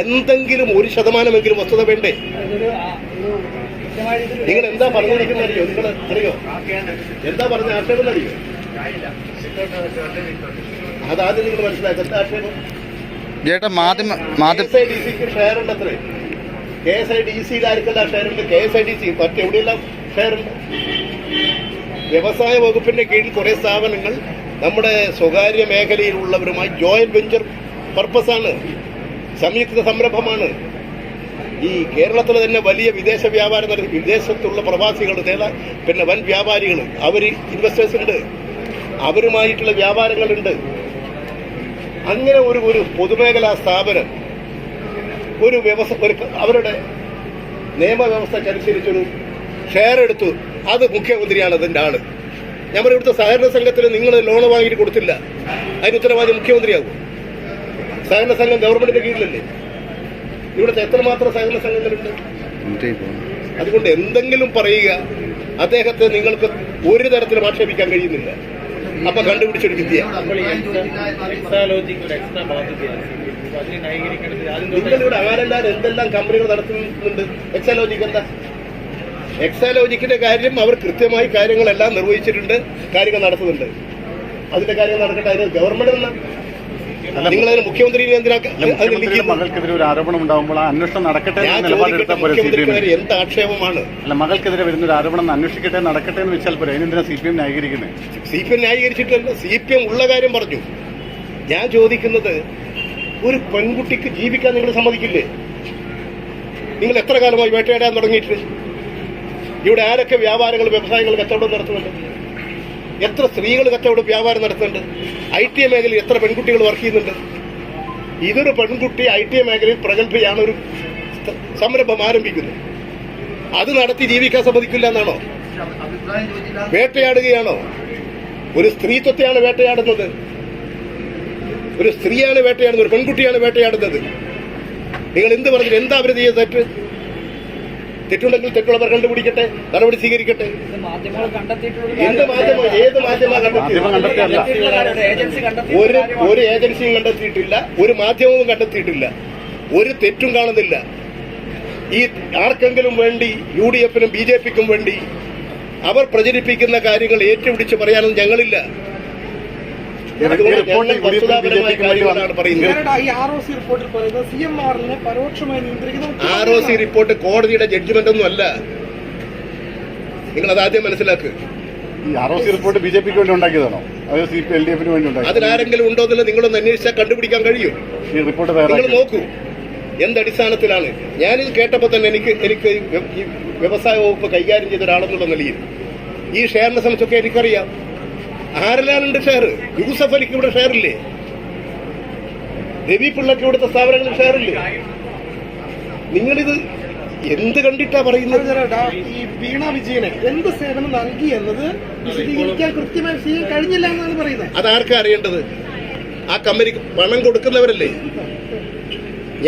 എന്തെങ്കിലും ഒരു ശതമാനമെങ്കിലും വസ്തുത വേണ്ടേ? നിങ്ങൾ എന്താ പറഞ്ഞു അറിയോ? നിങ്ങൾ അറിയോ? എന്താ പറഞ്ഞ ആക്ഷേപം അറിയോ? അതാദ്യം നിങ്ങൾ മനസ്സിലാക്കുക. എന്താ ആക്ഷേപം? ചേട്ടാ മാധ്യമ മാധ്യമ ഷെയർ ഉണ്ട് അത്രേ കെ എസ് ഐ ഡി സിയിൽ ആർക്കെല്ലാം ഷെയർ ഉണ്ട് K S I D C മറ്റെവിടെയെല്ലാം share ഉണ്ട് വ്യവസായ വകുപ്പിന്റെ കീഴിൽ കുറെ സ്ഥാപനങ്ങൾ നമ്മുടെ സ്വകാര്യ മേഖലയിലുള്ളവരുമായി ജോയിന്റ് വെഞ്ചർ പർപ്പസാണ് സംയുക്ത സംരംഭമാണ്. ഈ കേരളത്തിൽ തന്നെ വലിയ വിദേശ വ്യാപാരം നടത്തി വിദേശത്തുള്ള പ്രവാസികൾ പിന്നെ വൻ വ്യാപാരികൾ അവർ ഇൻവെസ്റ്റേഴ്സ് ഉണ്ട്. അവരുമായിട്ടുള്ള വ്യാപാരങ്ങളുണ്ട്. അങ്ങനെ ഒരു ഒരു പൊതുമേഖലാ സ്ഥാപനം ഒരു വ്യവസ്ഥ അവരുടെ നിയമവ്യവസ്ഥക്കനുസരിച്ചൊരു ഷെയർ എടുത്തു. അത് മുഖ്യമന്ത്രിയാണ് അതിന്റെ ആൾ. ഞാൻ ഇവിടുത്തെ സഹകരണ സംഘത്തിൽ നിങ്ങൾ ലോൺ വാങ്ങിയിട്ട് കൊടുത്തില്ല. അതിന് ഉത്തരവാദി മുഖ്യമന്ത്രിയാകും സഹകരണ സംഘം ഗവൺമെന്റിന്റെ കീഴിലല്ലേ? ഇവിടുത്തെ എത്രമാത്രം സഹകരണ സംഘങ്ങളുണ്ട്? അതുകൊണ്ട് എന്തെങ്കിലും പറയുക അദ്ദേഹത്തെ നിങ്ങൾക്ക് ഒരു തരത്തിലും ആക്ഷേപിക്കാൻ കഴിയുന്നില്ല. അപ്പൊ കണ്ടുപിടിച്ചൊരു വിദ്യ. നിങ്ങളിവിടെ ആരെല്ലാം എന്തെല്ലാം കമ്പനികൾ നടത്തുന്നുണ്ട്? എക്സാലോജിക്ക് എന്താ? എക്സാലോജിക്കിന്റെ കാര്യം അവർ കൃത്യമായി കാര്യങ്ങളെല്ലാം നിർവഹിച്ചിട്ടുണ്ട് കാര്യങ്ങൾ നടത്തുന്നുണ്ട്. അതിന്റെ കാര്യങ്ങൾ നടക്കട്ടെ അതിന് ഗവൺമെന്റ് നിങ്ങൾ അതിന് എന്തിനാ? മകൾക്കെതിരെ ഒരു ആരോപണം ഉണ്ടാകുമ്പോൾ ആ അന്വേഷണം നടക്കട്ടെ ഞാൻ എന്ന ചോദിക്കട്ടെ നിലപാടെടുത്താൽ പോരെ സി പി മുഖ്യമന്ത്രിക്ക് എമ്മിന് എന്ത് ആക്ഷേപമാണ്? അല്ല മകൾക്കെതിരെ വരുന്ന ഒരു ആരോപണം അന്വേഷിക്കട്ടെ നടക്കട്ടെ എന്ന് വെച്ചാൽ പോലെ അതിനെന്തിനാ സി പി എം ന്യായീകരിക്കുന്നത്? സി പി എം ന്യായീകരിച്ചിട്ടല്ല. സി പി എം ഉള്ള കാര്യം പറഞ്ഞു. ഞാൻ ചോദിക്കുന്നത് ഒരു പെൺകുട്ടിക്ക് ജീവിക്കാൻ നിങ്ങൾ സമ്മതിക്കില്ലേ? നിങ്ങൾ എത്ര കാലമായി വേട്ടയാടാൻ തുടങ്ങിയിട്ട് ഇവിടെ ആരൊക്കെ വ്യാപാരങ്ങൾ വ്യവസായങ്ങൾ കച്ചവടം നടത്തുന്നുണ്ട്? എത്ര സ്ത്രീകൾ കച്ചവടം വ്യാപാരം നടത്തുന്നുണ്ട്? ഐ ടി മേഖലയിൽ എത്ര പെൺകുട്ടികൾ വർക്ക് ചെയ്യുന്നുണ്ട്? ഇതൊരു പെൺകുട്ടി ഐ ടി മേഖലയിൽ പ്രഗത്ഭയാണ് ഒരു സംരംഭം ആരംഭിക്കുന്നത്. അത് നടത്തി ജീവിക്കാൻ സമ്മതിക്കില്ല എന്നാണോ? വേട്ടയാടുകയാണോ? ഒരു സ്ത്രീത്വത്തെയാണ് വേട്ടയാടുന്നത്. ഒരു സ്ത്രീയാണ് വേട്ടയാടുന്നത് ഒരു പെൺകുട്ടിയാണ് വേട്ടയാടുന്നത്. നിങ്ങൾ എന്ത് പറഞ്ഞു എന്താ അവർ ചെയ്യുന്നത് തെറ്റുണ്ടെങ്കിൽ തെറ്റുള്ളവർ കണ്ടുപിടിക്കട്ടെ നടപടി സ്വീകരിക്കട്ടെ. എന്ത് മാധ്യമം ഏത് മാധ്യമം കണ്ടെത്തിയല്ല ഒരു ഒരു ഏജൻസിയും കണ്ടെത്തിയിട്ടില്ല ഒരു മാധ്യമവും കണ്ടെത്തിയിട്ടില്ല. ഒരു തെറ്റും കാണുന്നില്ല. ഈ ആർക്കെങ്കിലും വേണ്ടി യു ഡി എഫിനും ബി ജെ പിക്കും വേണ്ടി അവർ പ്രചരിപ്പിക്കുന്ന കാര്യങ്ങൾ ഏറ്റുപിടിച്ച് പറയാനൊന്നും ഞങ്ങളില്ല അതുകൊണ്ട് റിപ്പോർട്ട് ഞങ്ങൾ വസ്തുതാപരമായ കാര്യങ്ങളാണ് പറയുന്നത് ഇവരുടെ ഈ ആർ ഒ സി റിപ്പോർട്ട് കോടതിയുടെ ജഡ്ജ്മെന്റ് ഒന്നും അല്ല. നിങ്ങൾ അതാദ്യം മനസ്സിലാക്ക്. ഈ R O C report B J പിക്ക് വേണ്ടി ഉണ്ടാക്കിയതാണോ? അതോ സി പി എൽ ഡി എഫിന് വേണ്ടി ഉണ്ടാക്കി അതിലാരെങ്കിലും ഉണ്ടോ എന്നല്ല നിങ്ങളൊന്ന് അന്വേഷിച്ചാൽ കണ്ടുപിടിക്കാൻ കഴിയും. ഈ റിപ്പോർട്ട് നിങ്ങൾ നോക്കൂ. എന്തടിസ്ഥാനത്തിലാണ്? ഞാനിത് കേട്ടപ്പോൾ തന്നെ എനിക്ക് എനിക്ക് ഈ വ്യവസായ വകുപ്പ് കൈകാര്യം ചെയ്ത ഒരാളെന്നുള്ള നിലയിൽ. ഈ ഷെയറിനെ സംബന്ധിച്ചൊക്കെ എനിക്കറിയാം. ആരെല്ലാമുണ്ട് ഷെയർ? യൂസഫ് അലിക്ക് ഇവിടെ ഷെയർ ഇല്ലേ രവി പിള്ളക്ക് ഇവിടുത്തെ സ്ഥാപനങ്ങളിൽ ഷെയർ ഇല്ലേ നിങ്ങളിത് എന്ത് കണ്ടിട്ടാ പറയുന്നത്? ഈ വീണ വിജയനെ എന്ത് സേവനം നൽകി എന്നത് വിശദീകരിക്കാൻ കൃത്യമായി ചെയ്യാൻ കഴിഞ്ഞില്ല എന്നാണ് പറയുന്നത്. അതാർക്കാ അറിയേണ്ടത്? ആ കമ്പനിക്ക് പണം കൊടുക്കുന്നവരല്ലേ?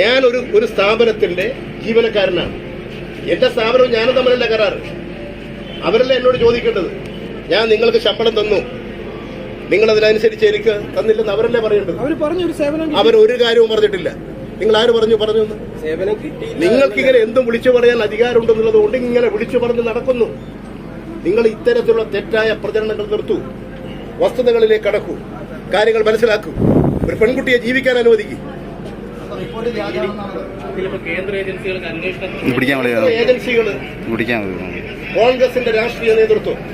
ഞാൻ ഒരു ഒരു സ്ഥാപനത്തിന്റെ ജീവനക്കാരനാണ്. എന്റെ സ്ഥാപനവും ഞാനും തമ്മിലല്ല കരാറ്. അവരല്ലേ എന്നോട് ചോദിക്കേണ്ടത്? ഞാൻ നിങ്ങൾക്ക് ശമ്പളം തന്നു. നിങ്ങൾ അതിനനുസരിച്ച് എനിക്ക് തന്നില്ലെന്ന് അവരല്ലേ പറയേണ്ടത്? അവർ പറഞ്ഞു ഒരു സേവനം അവർ ഒരു കാര്യവും പറഞ്ഞിട്ടില്ല. നിങ്ങൾ ആര് പറഞ്ഞു പറഞ്ഞു എന്ന്? സേവനം കിട്ടി നിങ്ങൾക്ക് ഇങ്ങനെ എന്തും വിളിച്ചു പറയാൻ അധികാരമുണ്ടെന്നുള്ളത് കൊണ്ട് ഇങ്ങനെ വിളിച്ചു പറഞ്ഞ് നടക്കുന്നു. നിങ്ങൾ ഇത്തരത്തിലുള്ള തെറ്റായ പ്രചരണങ്ങൾ നിർത്തൂ. വസ്തുതകളിലേക്ക് കടക്കൂ. കാര്യങ്ങൾ മനസ്സിലാക്കൂ. ഒരു പെൺകുട്ടിയെ ജീവിക്കാൻ അനുവദിക്കും. ഏജൻസികൾ കോൺഗ്രസിന്റെ രാഷ്ട്രീയ നേതൃത്വം.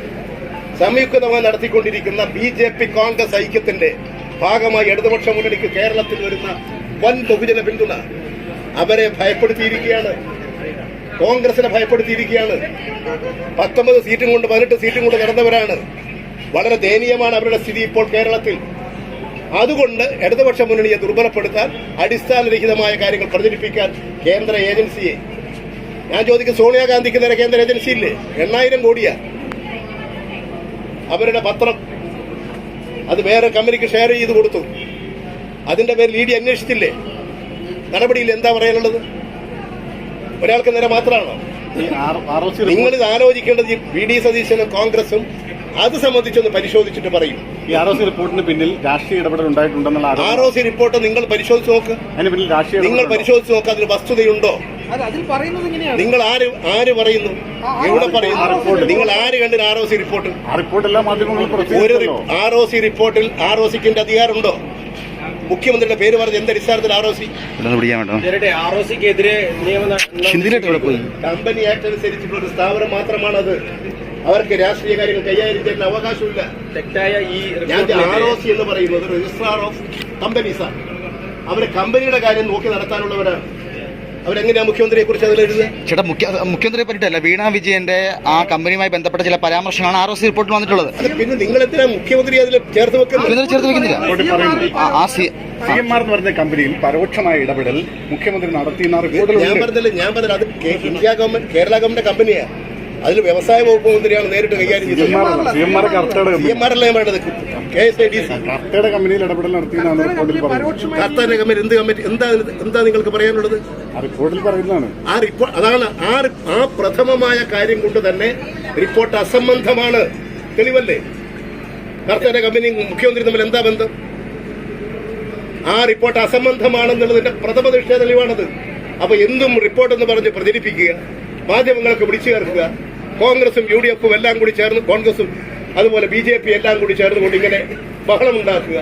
സംയുക്തമായി നടത്തിക്കൊണ്ടിരിക്കുന്ന ബി ജെ പി കോൺഗ്രസ് ഐക്യത്തിന്റെ ഭാഗമായി ഇടതുപക്ഷ മുന്നണിക്ക് കേരളത്തിൽ വരുന്ന വൻ ബഹുജന പിന്തുണ. അവരെ ഭയപ്പെടുത്തിയിരിക്കുകയാണ്. കോൺഗ്രസിനെ ഭയപ്പെടുത്തിയിരിക്കുകയാണ്. പത്തൊമ്പത് സീറ്റും കൊണ്ട് പതിനെട്ട് സീറ്റും കൊണ്ട് നടന്നവരാണ്. വളരെ ദയനീയമാണ് അവരുടെ സ്ഥിതി ഇപ്പോൾ കേരളത്തിൽ. അതുകൊണ്ട് ഇടതുപക്ഷ മുന്നണിയെ ദുർബലപ്പെടുത്താൻ അടിസ്ഥാനരഹിതമായ കാര്യങ്ങൾ പ്രചരിപ്പിക്കാൻ കേന്ദ്ര ഏജൻസിയെ. ഞാൻ ചോദിക്കും സോണിയാഗാന്ധിക്ക് നേരെ കേന്ദ്ര ഏജൻസി ഇല്ലേ എണ്ണായിരം കോടിയാ. അവരുടെ പത്രം അത് വേറെ കമ്പനിക്ക് ഷെയർ ചെയ്ത് കൊടുത്തു. അതിന്റെ പേരിൽ ഇ ഡി അന്വേഷിച്ചില്ലേ? നടപടിയിൽ എന്താ പറയാനുള്ളത്? ഒരാൾക്ക് നേരെ മാത്രമാണോ? നിങ്ങൾ ഇത് ആലോചിക്കേണ്ടത് വി ഡി സതീശനും കോൺഗ്രസും അത് സംബന്ധിച്ചൊന്ന് പരിശോധിച്ചിട്ട് പറയും. ഈ ആർ ഒ സി റിപ്പോർട്ടിന് പിന്നിൽ രാഷ്ട്രീയ ഇടപെടൽ ഉണ്ടായിട്ടുണ്ടെന്നുള്ള ആർ ഒ സി റിപ്പോർട്ട് നിങ്ങൾ പരിശോധിച്ച് നോക്ക്. അതിന് പിന്നിൽ രാഷ്ട്രീയ നിങ്ങൾ പരിശോധിച്ച് നോക്ക് അതിന് വസ്തുതയുണ്ടോ? അത് അതിൽ പറയുന്നത് എങ്ങനെയാണ് നിങ്ങൾ ആര് ആര് പറയുന്നു? എവിടെ പറയുന്നു? നിങ്ങൾ ആര് കണ്ടിന് ആർ ഒ സി റിപ്പോർട്ട്? ആ റിപ്പോർട്ട് എല്ലാ മാധ്യമങ്ങളും ഒരു ആർ ഒ സി റിപ്പോർട്ടിൽ ആർ ഒ സിക്കിന്റെ അധികാരമുണ്ടോ? മുഖ്യമന്ത്രിയുടെ പേര് പറഞ്ഞ് എന്ത് അടിസ്ഥാനത്തിൽ R O C? Company act അനുസരിച്ചിട്ടുള്ള ഒരു സ്ഥാപനം മാത്രമാണത്. അവർക്ക് രാഷ്ട്രീയ കാര്യങ്ങൾ കൈകാര്യം ചെയ്യുന്ന അവകാശമില്ല. തെറ്റായ ഈ ഞാൻ ആർ ഒ സി എന്ന് പറയുന്നത് രജിസ്ട്രാർ ഓഫ് കമ്പനീസാണ് അവർ കമ്പനിയുടെ കാര്യം നോക്കി നടത്താനുള്ളവരാണ്. അവരെങ്ങനെയാ മുഖ്യമന്ത്രിയെ കുറിച്ച് അതിൽ എഴുതുക? ചേട്ടാ മുഖ്യ മുഖ്യമന്ത്രിയെ പറ്റിയിട്ടല്ല. വീണ വിജയന്റെ ആ കമ്പനിയുമായി ബന്ധപ്പെട്ട ചില പരാമർശങ്ങളാണ് ആർ ഒ സി റിപ്പോർട്ടിൽ വന്നിട്ടുള്ളത്. പിന്നെ നിങ്ങൾ എന്തിനാ മുഖ്യമന്ത്രി അതിൽ ചേർത്ത് വെക്കുന്നത്? ചേർത്ത് വെക്കുന്നില്ല. ആ- സി എന്ന് പറഞ്ഞ കമ്പനിയിൽ പരോക്ഷമായ ഇടപെടൽ മുഖ്യമന്ത്രി നടത്തിയെന്ന ഞാൻ പറഞ്ഞില്ല ഞാൻ പറഞ്ഞത് അത് കേ- ഇന്ത്യ ഗവൺമെന്റ് കേരള ഗവൺമെന്റ് കമ്പനിയാണ് അതിൽ വ്യവസായ വകുപ്പ് മന്ത്രിയാണ് നേരിട്ട് കൈകാര്യം ചെയ്തത്. സി എം ആർ കർത്തയുടെ സി കമ്പനി എം ആർ അല്ലേ വേണ്ടത് K S I D C. കർത്തയുടെ കമ്പനിയിൽ ഇടപെടൽ നടത്തിയെന്നാണ് റിപ്പോർട്ടിൽ പറയുന്നത് കമ്പനി എന്ത് കമ്പനി എന്താ എന്താ നിങ്ങൾക്ക് പറയാനുള്ളത്? ആ റിപ്പോർട്ടിൽ പറയുന്നതാണ്. ആ റിപ്പോർട്ട് അതാണ് ആ ആ പ്രഥമമായ കാര്യം കൊണ്ട് തന്നെ റിപ്പോർട്ട് അസംബന്ധമാണ്. തെളിവല്ലേ? കർത്താന്റെ കമ്പനി മുഖ്യമന്ത്രി തമ്മിൽ എന്താ ബന്ധം? ആ റിപ്പോർട്ട് അസംബന്ധമാണെന്നുള്ളതിന്റെ പ്രഥമ ദൃഷ്ടിയ തെളിവാണത്. അപ്പൊ എന്തും റിപ്പോർട്ട് എന്ന് പറഞ്ഞ് പ്രചരിപ്പിക്കുക മാധ്യമങ്ങളൊക്കെ വിളിച്ചു ചേർക്കുക കോൺഗ്രസും യു ഡി എഫും എല്ലാം കൂടി ചേർന്ന് കോൺഗ്രസും അതുപോലെ ബി ജെ പി എല്ലാം കൂടി ചേർന്നുകൊണ്ട് ഇങ്ങനെ ബഹളമുണ്ടാക്കുക.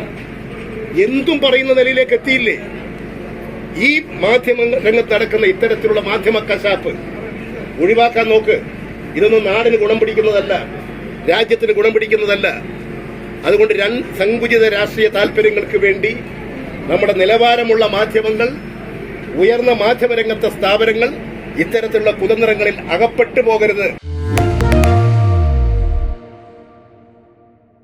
എന്തും പറയുന്ന നിലയിലേക്ക് എത്തിയില്ലേ? ഈ മാധ്യമ രംഗത്ത് നടക്കുന്ന ഇത്തരത്തിലുള്ള മാധ്യമ കശാപ്പ് ഒഴിവാക്കാൻ നോക്ക്. ഇതൊന്നും നാടിന് ഗുണം പിടിക്കുന്നതല്ല രാജ്യത്തിന് ഗുണം പിടിക്കുന്നതല്ല. അതുകൊണ്ട് സങ്കുചിത രാഷ്ട്രീയ താല്പര്യങ്ങൾക്ക് വേണ്ടി നമ്മുടെ നിലവാരമുള്ള മാധ്യമങ്ങൾ ഉയർന്ന മാധ്യമരംഗത്തെ സ്ഥാപനങ്ങൾ ഇത്തരത്തിലുള്ള കുതന്ത്രങ്ങളിൽ അകപ്പെട്ടു പോകരുത്.